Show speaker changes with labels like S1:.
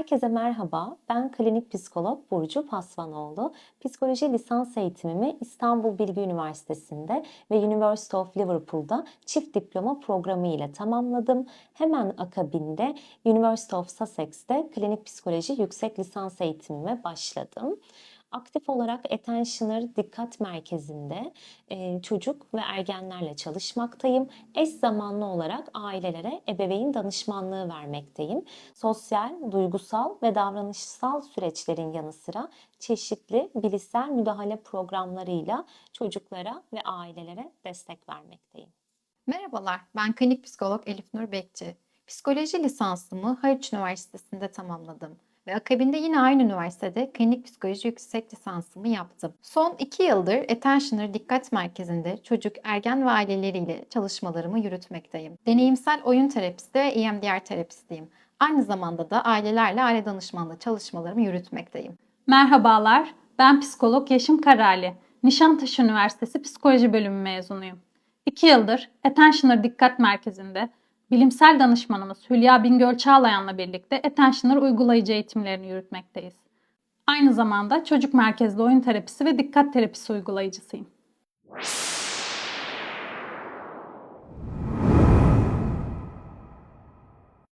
S1: Herkese merhaba. Ben klinik psikolog Burcu Pasvanoğlu. Psikoloji lisans eğitimimi İstanbul Bilgi Üniversitesi'nde ve University of Liverpool'da çift diploma programı ile tamamladım. Hemen akabinde University of Sussex'te klinik psikoloji yüksek lisans eğitimime başladım. Aktif olarak Attentioner Dikkat Merkezi'nde e, çocuk ve ergenlerle çalışmaktayım. Eş zamanlı olarak ailelere ebeveyn danışmanlığı vermekteyim. Sosyal, duygusal ve davranışsal süreçlerin yanı sıra çeşitli bilişsel müdahale programlarıyla çocuklara ve ailelere destek vermekteyim.
S2: Merhabalar, ben klinik psikolog Elif Nur Bekçi. Psikoloji lisansımı Haliç Üniversitesi'nde tamamladım ve akabinde yine aynı üniversitede klinik psikoloji yüksek lisansımı yaptım. Son iki yıldır Attentioner Dikkat Merkezi'nde çocuk, ergen ve aileleriyle çalışmalarımı yürütmekteyim. Deneyimsel oyun terapisti ve EMDR terapistiyim. Aynı zamanda da ailelerle aile danışmanlığı çalışmalarımı yürütmekteyim.
S3: Merhabalar, ben psikolog Yaşım Karali. Nişantaşı Üniversitesi Psikoloji Bölümü mezunuyum. 2 yıldır Attentioner Dikkat Merkezi'nde bilimsel danışmanımız Hülya Bingöl Çağlayan'la birlikte Attentioner uygulayıcı eğitimlerini yürütmekteyiz. Aynı zamanda çocuk merkezli oyun terapisi ve dikkat terapisi uygulayıcısıyım.